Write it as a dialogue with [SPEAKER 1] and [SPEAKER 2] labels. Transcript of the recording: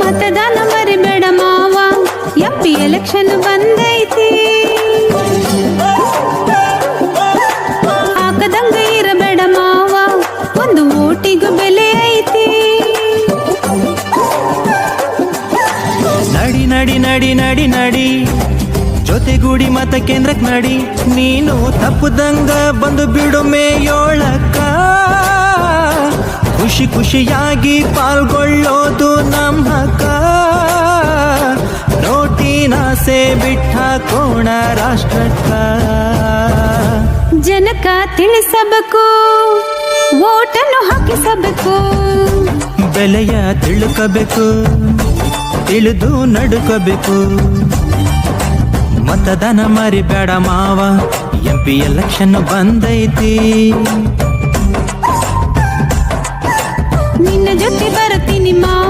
[SPEAKER 1] ಮತದಾನ ಮರಿಬೇಡ ಮಾವ ಎಪ್ಪಿ ಎಲೆಕ್ಷನ್ ಬಂದೈತಿ ಹಾಕದಂಗ ಇರಬೇಡ ಮಾವ ಒಂದು ಓಟಿಗೂ ಬೆಲೆ ಐತಿ
[SPEAKER 2] ನಡಿ ನಡಿ ನಡಿ ನಡಿ ನಡಿ ಜೊತೆಗೂಡಿ ಮತ ಕೇಂದ್ರಕ್ಕೆ ನಡಿ. ನೀನು ತಪ್ಪದಂಗ ಬಂದು ಬಿಡು ಮೇಯೋಳಕ್ಕ. ಖುಷಿ ಖುಷಿಯಾಗಿ ಪಾಲ್ಗೊಳ್ಳೋದು ನಮ್ಮ ಬಿಟ್ಟ ಕೋಣ ರಾಷ್ಟ್ರಕ್ಕ.
[SPEAKER 1] ಜನಕ ತಿಳಿಸಬೇಕು ಓಟನ್ನು ಹಾಕಿಸಬೇಕು.
[SPEAKER 2] ಬೆಲೆಯ ತಿಳ್ಕಬೇಕು ತಿಳಿದು ನಡುಕಬೇಕು. ಮತದಾನ ಮರಿಬೇಡ ಮಾವ ಎಂ ಪಿ ಎಲೆಕ್ಷನ್ ಬಂದೈತಿ.
[SPEAKER 1] ನಿನ್ನ ಜೊತೆ ಬರ್ತೀನಿ ಮಾವ.